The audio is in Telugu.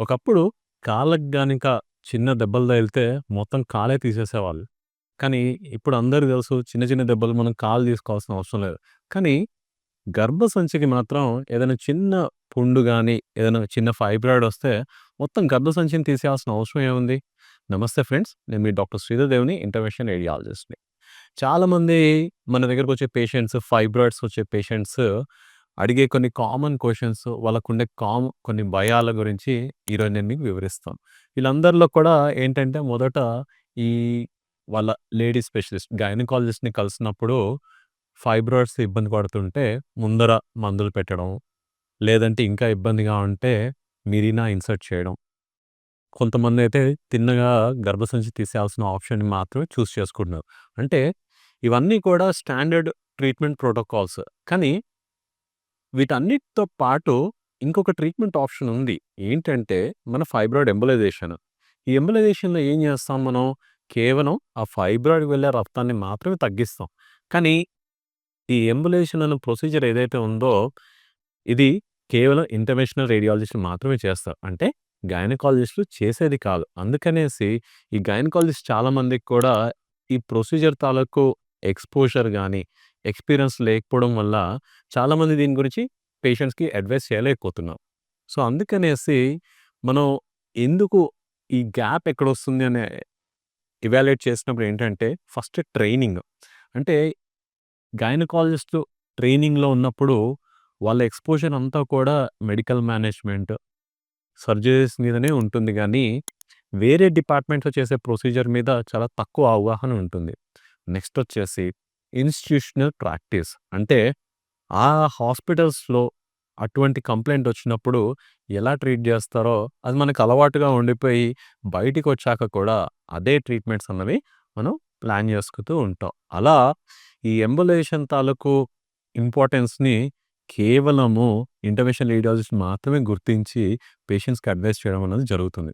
ఒకప్పుడు కాళ్ళకు గానిక చిన్న దెబ్బలు తగిలితే మొత్తం కాలే తీసేసేవాళ్ళు. కానీ ఇప్పుడు అందరికీ తెలుసు చిన్న చిన్న దెబ్బలు మనం కాలు తీసుకోవాల్సిన అవసరం లేదు. కానీ గర్భసంచికి మాత్రం ఏదైనా చిన్న పుండు కానీ ఏదైనా చిన్న ఫైబ్రాయిడ్ వస్తే మొత్తం గర్భసంచిని తీసేయాల్సిన అవసరం ఏముంది? నమస్తే ఫ్రెండ్స్. నేను మీ డాక్టర్ శ్రీధర్ దేవుని ఇంటర్వెన్షన్ రేడియాలజిస్ట్‌ని. చాలామంది మన దగ్గరకొచ్చే పేషెంట్స్ ఫైబ్రాయిడ్స్ వచ్చే పేషెంట్స్ అడిగే కొన్ని కామన్ క్వశ్చన్స్ వాళ్ళకుండే కామ్ కొన్ని భయాల గురించి ఈరోజు నేను మీకు వివరిస్తాను. వీళ్ళందరిలో కూడా ఏంటంటే మొదట ఈ వాళ్ళ లేడీ స్పెషలిస్ట్ గైనకాలజిస్ట్‌ని కలిసినప్పుడు ఫైబ్రాయిడ్స్ ఇబ్బంది పడుతుంటే ముందర మందులు పెట్టడం, లేదంటే ఇంకా ఇబ్బందిగా ఉంటే మిరీనా ఇన్సర్ట్ చేయడం. కొంతమంది అయితే తిన్నగా గర్భసంచి తీసేయాల్సిన ఆప్షన్‌ని మాత్రమే చూస్ చేసుకుంటున్నారు. అంటే ఇవన్నీ కూడా స్టాండర్డ్ ట్రీట్మెంట్ ప్రోటోకాల్స్. కానీ వీటన్నిటితో పాటు ఇంకొక ట్రీట్మెంట్ ఆప్షన్ ఉంది. ఏంటంటే మన ఫైబ్రాయిడ్ ఎంబలైజేషన్ ఈ ఎంబలైజేషన్లో ఏం చేస్తాం మనం? కేవలం ఆ ఫైబ్రాయిడ్ వెళ్ళే రక్తాన్ని మాత్రమే తగ్గిస్తాం. కానీ ఈ ఎంబులేషన్ అనే ప్రొసీజర్ ఏదైతే ఉందో ఇది కేవలం ఇంటర్నేషనల్ రేడియాలజిస్ట్‌లు మాత్రమే చేస్తారు. అంటే గైనకాలజిస్టులు చేసేది కాదు. అందుకనేసి ఈ గైనకాలజిస్ట్ చాలామందికి కూడా ఈ ప్రొసీజర్ తాలూకు ఎక్స్‌పోజర్ కానీ ఎక్స్‌పీరియన్స్ లేకపోవడం వల్ల చాలామంది దీని గురించి పేషెంట్స్‌కి అడ్వైస్ చేయలేకపోతున్నాం. సో, అందుకనేసి మనం ఎందుకు ఈ గ్యాప్ ఎక్కడొస్తుంది అని ఇవాల్యుయేట్ చేసినప్పుడు ఏంటంటే ఫస్ట్ ట్రైనింగ్. అంటే గైనకాలజిస్ట్ ట్రైనింగ్‌లో ఉన్నప్పుడు వాళ్ళ ఎక్స్‌పోజర్ అంతా కూడా మెడికల్ మేనేజ్మెంట్, సర్జరీస్ మీదనే ఉంటుంది కానీ వేరే డిపార్ట్మెంట్‌లో చేసే ప్రొసీజర్ మీద చాలా తక్కువ అవగాహన ఉంటుంది. నెక్స్ట్ వచ్చేసి ఇన్‌స్టిట్యూషనల్ ప్రాక్టీస్. అంటే ఆ హాస్పిటల్స్‌లో అటువంటి కంప్లైంట్ వచ్చినప్పుడు ఎలా ట్రీట్ చేస్తారో అది మనకు అలవాటుగా ఉండిపోయి బయటికొచ్చాక కూడా అదే ట్రీట్మెంట్స్ అన్నవి మనం ప్లాన్ చేసుకుంటూ ఉంటాం. అలా ఈ ఎంబులేషన్ తాలూకు ఇంపార్టెన్స్‌ని కేవలము ఇంటర్వెన్షన్ రేడియాలజిస్ట్ మాత్రమే గుర్తించి పేషెంట్స్‌కి అడ్వైస్ చేయడం అనేది జరుగుతుంది.